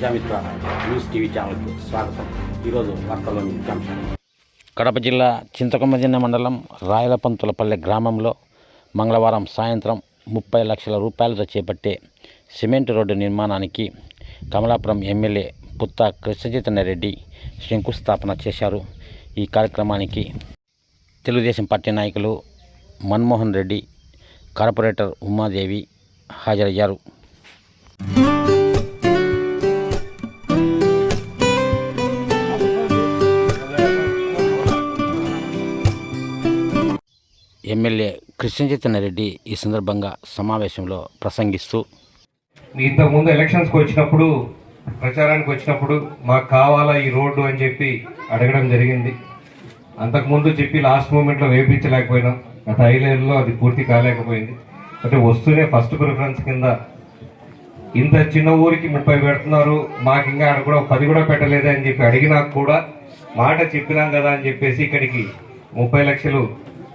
Prajamitra news TV ఛానల్కి స్వాగతం. ఈరోజు వార్తల్లోని ముఖ్యాంశాలు కడప జిల్లా చింతకొమ్మదిన్న మండలం రాయలపంతులపల్లె గ్రామంలో మంగళవారం సాయంత్రం ముప్పై లక్షల రూపాయలతో చేపట్టే సిమెంట్ రోడ్డు నిర్మాణానికి కమలాపురం ఎమ్మెల్యే పుత్త కృష్ణచైతన్య రెడ్డి శంకుస్థాపన చేశారు. ఈ కార్యక్రమానికి తెలుగుదేశం పార్టీ నాయకులు మన్మోహన్ రెడ్డి కార్పొరేటర్ ఉమాదేవి హాజరయ్యారు. ఎమ్మెల్యే కృష్ణచైతన్య రెడ్డి ఈ సందర్భంగా సమావేశంలో ప్రసంగిస్తూ ఇంతకుముందు ఎలక్షన్స్కి వచ్చినప్పుడు ప్రచారానికి వచ్చినప్పుడు మాకు కావాలా ఈ రోడ్డు అని చెప్పి అడగడం జరిగింది. అంతకుముందు చెప్పి లాస్ట్ మూమెంట్లో వేపించలేకపోయినాం. గత ఐదేళ్ళలో అది పూర్తి కాలేకపోయింది. అంటే వస్తూనే ఫస్ట్ ప్రిఫరెన్స్ కింద ఇంత చిన్న ఊరికి ముప్పై పెడుతున్నారు మాకు ఇంకా ఆడ కూడా పది కూడా పెట్టలేదు అని చెప్పి అడిగినా కూడా మాట చెప్పినాం కదా అని చెప్పేసి ఇక్కడికి ముప్పై లక్షలు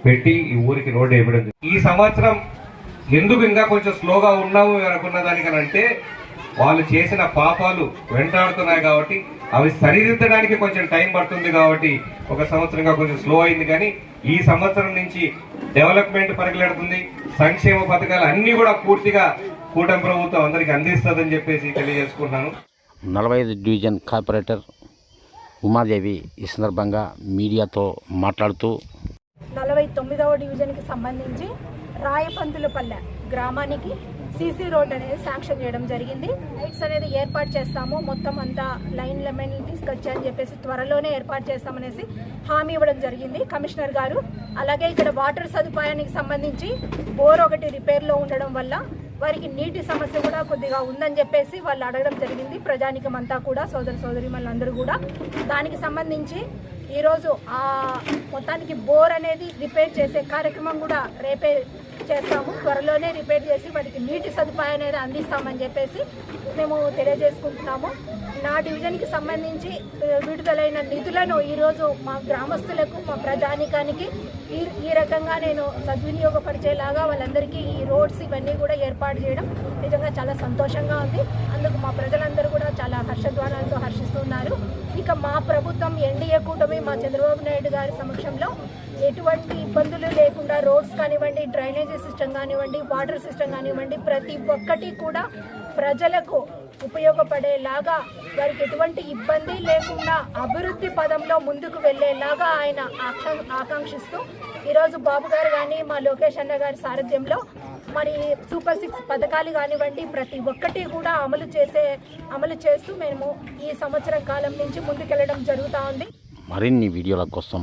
పెట్టి ఈ ఊరికి రోడ్డు వేయడం ఈ సంవత్సరం ఎందుకు ఇంకా కొంచెం స్లోగా ఉన్నాము అనుకున్న దానికనంటే వాళ్ళు చేసిన పాపాలు వెంటాడుతున్నాయి కాబట్టి అవి సరిదిద్దడానికి కొంచెం టైం పడుతుంది కాబట్టి ఒక సంవత్సరంగా కొంచెం స్లో అయింది కానీ ఈ సంవత్సరం నుంచి డెవలప్మెంట్ పరిగెడుతుంది. సంక్షేమ పథకాలు అన్ని కూడా పూర్తిగా కూటమి ప్రభుత్వం అందరికి అందిస్తుందని చెప్పేసి తెలియజేసుకుంటున్నాను. నలభై ఐదు డివిజన్ కార్పొరేటర్ ఉమాదేవి ఈ సందర్భంగా మీడియాతో మాట్లాడుతూ నలభై తొమ్మిదవ డివిజన్కి సంబంధించి రాయపంతులపల్లె గ్రామానికి సీసీ రోడ్ అనేది శాంక్షన్ చేయడం జరిగింది. లైట్స్ అనేది ఏర్పాటు చేస్తాము. మొత్తం అంతా లైన్ లెమెన్ తీసుకొచ్చారని చెప్పేసి త్వరలోనే ఏర్పాటు చేస్తామనేసి హామీ ఇవ్వడం జరిగింది. కమిషనర్ గారు అలాగే ఇక్కడ వాటర్ సదుపాయానికి సంబంధించి బోర్ ఒకటి రిపేర్లో ఉండడం వల్ల వారికి నీటి సమస్య కూడా కొద్దిగా ఉందని చెప్పేసి వాళ్ళు అడగడం జరిగింది. ప్రజానికం అంతా కూడా సోదర సోదరి అందరూ కూడా. దానికి సంబంధించి ఈరోజు ఆ మొత్తానికి బోర్ అనేది రిపేర్ చేసే కార్యక్రమం కూడా రేపే చేస్తాము. త్వరలోనే రిపేర్ చేసి వాటికి నీటి సదుపాయం అనేది అందిస్తామని చెప్పేసి మేము తెలియజేసుకుంటున్నాము. నా డివిజన్కి సంబంధించి విడుదలైన నిధులను ఈరోజు మా గ్రామస్తులకు మా ప్రజానికానికి ఈ ఈ రకంగా నేను సద్వినియోగపరిచేలాగా వాళ్ళందరికీ ఈ రోడ్స్ ఇవన్నీ కూడా ఏర్పాటు చేయడం నిజంగా చాలా సంతోషంగా ఉంది. అందుకు మా ప్రజలందరూ కూడా చాలా హర్షధ్వానాలతో హర్షిస్తున్నారు. ఇక మా ప్రభుత్వం ఎన్డీఏ కూటమి మా చంద్రబాబు నాయుడు గారి సమక్షంలో ఎటువంటి ఇబ్బందులు లేకుండా రోడ్స్ కానివ్వండి డ్రైనేజీ సిస్టమ్ కానివ్వండి వాటర్ సిస్టమ్ కానివ్వండి ప్రతి ఒక్కటి కూడా ప్రజలకు ఉపయోగపడేలాగా వారికి ఎటువంటి ఇబ్బంది లేకుండా అభివృద్ధి పదంలో ముందుకు వెళ్ళేలాగా ఆయన ఆకాంక్షిస్తూ ఈరోజు బాబు గారు కానీ మా లోకేష్ అన్న గారి సారథ్యంలో మరి సూపర్ సిక్స్ పథకాలు కానివ్వండి ప్రతి ఒక్కటి కూడా అమలు చేసే అమలు చేస్తూ మేము ఈ సంవత్సరం కాలం నుంచి ముందుకెళ్ళడం జరుగుతూ ఉంది. మరిన్ని వీడియోల కోసం